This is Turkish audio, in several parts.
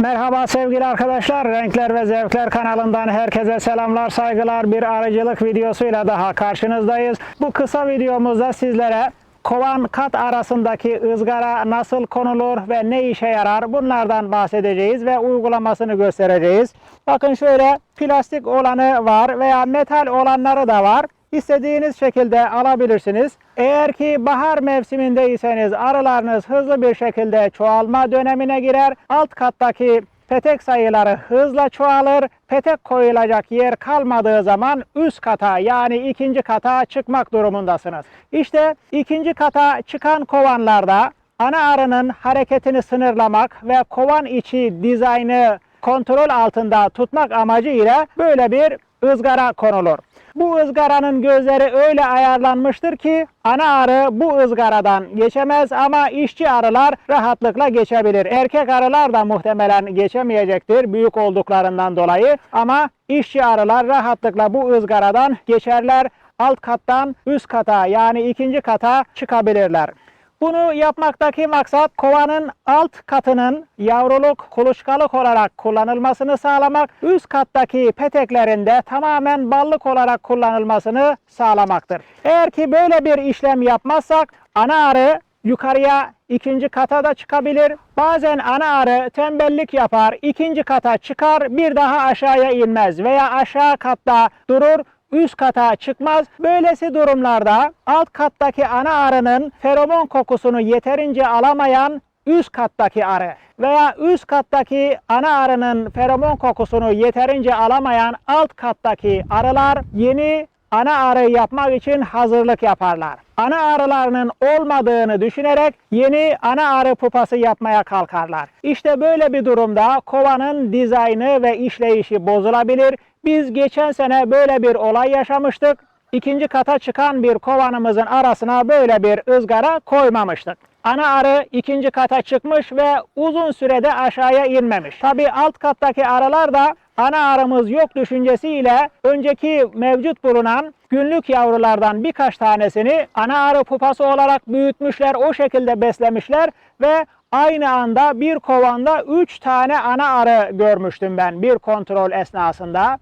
Merhaba sevgili arkadaşlar. Renkler ve Zevkler kanalından herkese selamlar, saygılar. Bir arıcılık videosuyla daha karşınızdayız. Bu kısa videomuzda sizlere kovan kat arasındaki ızgara nasıl konulur ve ne işe yarar bunlardan bahsedeceğiz ve uygulamasını göstereceğiz. Bakın şöyle plastik olanı var veya metal olanları da var. İstediğiniz şekilde alabilirsiniz. Eğer ki bahar mevsimindeyseniz arılarınız hızlı bir şekilde çoğalma dönemine girer. Alt kattaki petek sayıları hızla çoğalır. Petek koyulacak yer kalmadığı zaman üst kata yani ikinci kata çıkmak durumundasınız. İşte ikinci kata çıkan kovanlarda ana arının hareketini sınırlamak ve kovan içi dizaynı kontrol altında tutmak amacıyla böyle bir ızgara konulur. Bu ızgaranın gözleri öyle ayarlanmıştır ki ana arı bu ızgaradan geçemez ama işçi arılar rahatlıkla geçebilir. Erkek arılar da muhtemelen geçemeyecektir büyük olduklarından dolayı ama işçi arılar rahatlıkla bu ızgaradan geçerler. Alt kattan üst kata yani ikinci kata çıkabilirler. Bunu yapmaktaki maksat kovanın alt katının yavruluk, kuluçkalık olarak kullanılmasını sağlamak, üst kattaki peteklerinde tamamen ballık olarak kullanılmasını sağlamaktır. Eğer ki böyle bir işlem yapmazsak ana arı yukarıya ikinci kata da çıkabilir. Bazen ana arı tembellik yapar, ikinci kata çıkar, bir daha aşağıya inmez veya aşağı katta durur, üst kata çıkmaz. Böylesi durumlarda alt kattaki ana arının feromon kokusunu yeterince alamayan üst kattaki arı veya üst kattaki ana arının feromon kokusunu yeterince alamayan alt kattaki arılar yeni ana arı yapmak için hazırlık yaparlar. Ana arılarının olmadığını düşünerek yeni ana arı pupası yapmaya kalkarlar. İşte böyle bir durumda kovanın dizaynı ve işleyişi bozulabilir. Biz geçen sene böyle bir olay yaşamıştık. İkinci kata çıkan bir kovanımızın arasına böyle bir ızgara koymamıştık. Ana arı ikinci kata çıkmış ve uzun sürede aşağıya inmemiş. Tabi alt kattaki arılar da ana arımız yok düşüncesiyle önceki mevcut bulunan günlük yavrulardan birkaç tanesini ana arı pupası olarak büyütmüşler, o şekilde beslemişler ve aynı anda bir kovanda 3 tane ana arı görmüştüm ben bir kontrol esnasında.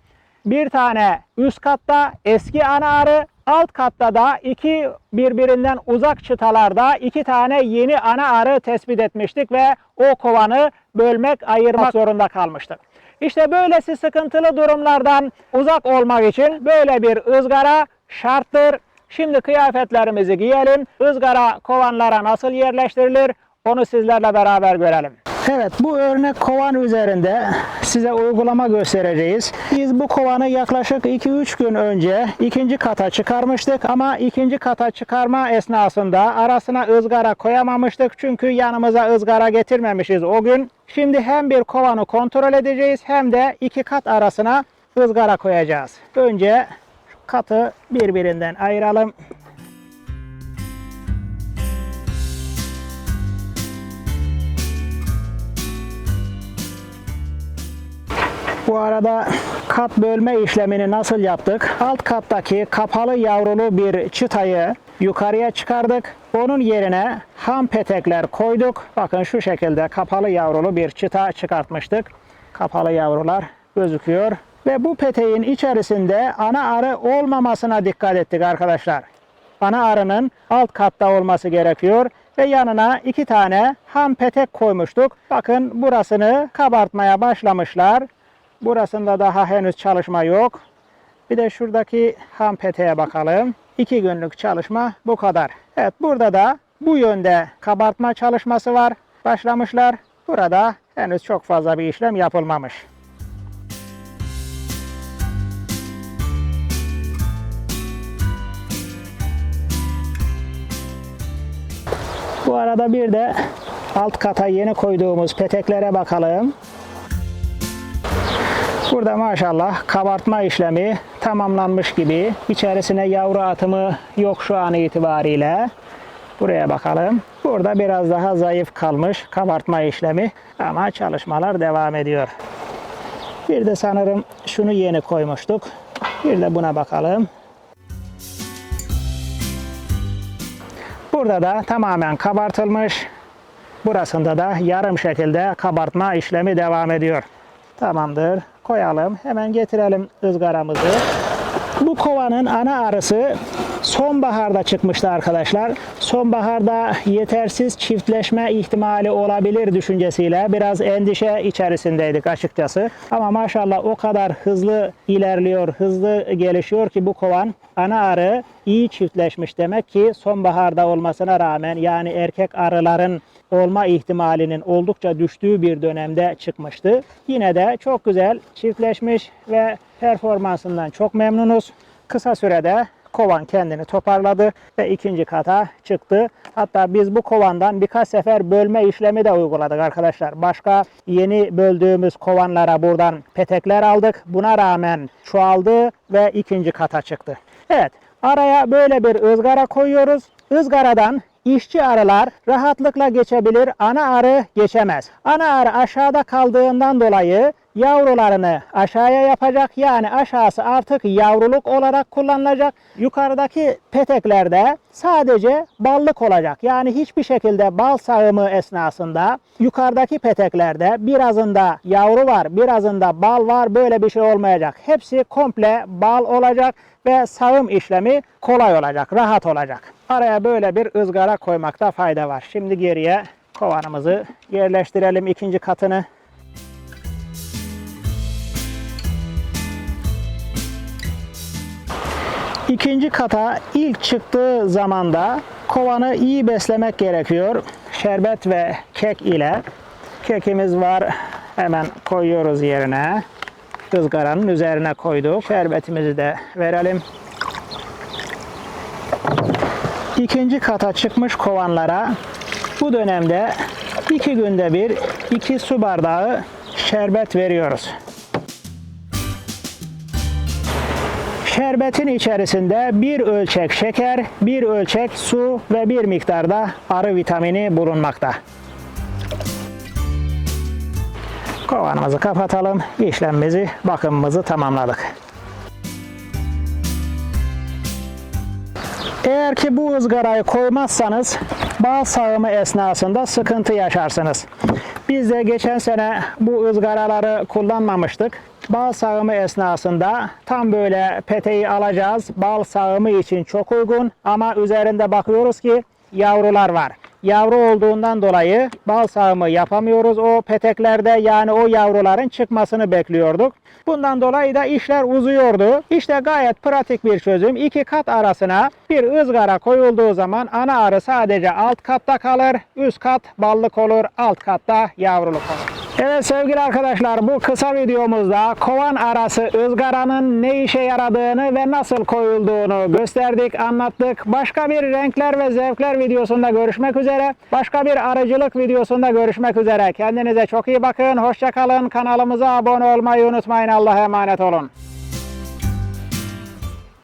Bir tane üst katta eski ana arı, alt katta da iki birbirinden uzak çıtalarda iki tane yeni ana arı tespit etmiştik ve o kovanı bölmek, ayırmak zorunda kalmıştık. İşte böylesi sıkıntılı durumlardan uzak olmak için böyle bir ızgara şarttır. Şimdi kıyafetlerimizi giyelim. Izgara kovanlara nasıl yerleştirilir onu sizlerle beraber görelim. Evet bu örnek kovan üzerinde size uygulama göstereceğiz. Biz bu kovanı yaklaşık 2-3 gün önce ikinci kata çıkarmıştık ama ikinci kata çıkarma esnasında arasına ızgara koyamamıştık. Çünkü yanımıza ızgara getirmemişiz o gün. Şimdi hem bir kovanı kontrol edeceğiz hem de iki kat arasına ızgara koyacağız. Önce katı birbirinden ayıralım. Bu arada kat bölme işlemini nasıl yaptık? Alt kattaki kapalı yavrulu bir çıtayı yukarıya çıkardık. Onun yerine ham petekler koyduk. Bakın şu şekilde kapalı yavrulu bir çıta çıkartmıştık. Kapalı yavrular gözüküyor. Ve bu peteğin içerisinde ana arı olmamasına dikkat ettik arkadaşlar. Ana arının alt katta olması gerekiyor ve yanına iki tane ham petek koymuştuk. Bakın burasını kabartmaya başlamışlar. Burasında daha henüz çalışma yok. Bir de şuradaki ham peteğe bakalım. İki günlük çalışma bu kadar. Evet burada da bu yönde kabartma çalışması var. Başlamışlar. Burada henüz çok fazla bir işlem yapılmamış. Bu arada bir de alt kata yeni koyduğumuz peteklere bakalım. Burada maşallah kabartma işlemi tamamlanmış gibi. İçerisine yavru atımı yok şu an itibariyle. Buraya bakalım. Burada biraz daha zayıf kalmış kabartma işlemi ama çalışmalar devam ediyor. Bir de sanırım şunu yeni koymuştuk. Bir de buna bakalım. Burada da tamamen kabartılmış. Burasında da yarım şekilde kabartma işlemi devam ediyor. Tamamdır. Koyalım. Hemen getirelim ızgaramızı. Bu kovanın ana arısı sonbaharda çıkmıştı arkadaşlar. Sonbaharda yetersiz çiftleşme ihtimali olabilir düşüncesiyle biraz endişe içerisindeydik açıkçası. Ama maşallah o kadar hızlı ilerliyor, hızlı gelişiyor ki bu kovan ana arı iyi çiftleşmiş demek ki sonbaharda olmasına rağmen yani erkek arıların olma ihtimalinin oldukça düştüğü bir dönemde çıkmıştı. Yine de çok güzel çiftleşmiş ve performansından çok memnunuz. Kısa sürede kovan kendini toparladı ve ikinci kata çıktı. Hatta biz bu kovandan birkaç sefer bölme işlemi de uyguladık arkadaşlar. Başka yeni böldüğümüz kovanlara buradan petekler aldık. Buna rağmen çoğaldı ve ikinci kata çıktı. Evet araya böyle bir ızgara koyuyoruz. Izgaradan İşçi arılar rahatlıkla geçebilir, ana arı geçemez. Ana arı aşağıda kaldığından dolayı yavrularını aşağıya yapacak. Yani aşağısı artık yavruluk olarak kullanılacak. Yukarıdaki peteklerde sadece ballık olacak. Yani hiçbir şekilde bal sağımı esnasında yukarıdaki peteklerde birazında yavru var, birazında bal var. Böyle bir şey olmayacak. Hepsi komple bal olacak ve sağım işlemi kolay olacak, rahat olacak. Araya böyle bir ızgara koymakta fayda var. Şimdi geriye kovanımızı yerleştirelim ikinci katını. İkinci kata ilk çıktığı zamanda kovanı iyi beslemek gerekiyor. Şerbet ve kek ile. Kekimiz var. Hemen koyuyoruz yerine. Izgaranın üzerine koyduk. Şerbetimizi de verelim. İkinci kata çıkmış kovanlara bu dönemde iki günde bir iki su bardağı şerbet veriyoruz. Şerbetin içerisinde bir ölçek şeker, bir ölçek su ve bir miktarda arı vitamini bulunmakta. Kovanımızı kapatalım. İşlemimizi, bakımımızı tamamladık. Eğer ki bu ızgarayı koymazsanız bal sağımı esnasında sıkıntı yaşarsınız. Biz de geçen sene bu ızgaraları kullanmamıştık. Bal sağımı esnasında tam böyle peteği alacağız. Bal sağımı için çok uygun ama üzerinde bakıyoruz ki yavrular var. Yavru olduğundan dolayı bal sağımı yapamıyoruz o peteklerde yani o yavruların çıkmasını bekliyorduk. Bundan dolayı da işler uzuyordu. İşte gayet pratik bir çözüm. İki kat arasına bir ızgara koyulduğu zaman ana arı sadece alt katta kalır. Üst kat ballık olur. Alt katta yavruluk olur. Evet sevgili arkadaşlar bu kısa videomuzda kovan arası ızgaranın ne işe yaradığını ve nasıl koyulduğunu gösterdik, anlattık. Başka bir renkler ve zevkler videosunda görüşmek üzere. Başka bir arıcılık videosunda görüşmek üzere. Kendinize çok iyi bakın. Hoşçakalın. Kanalımıza abone olmayı unutmayın. Allah'a emanet olun.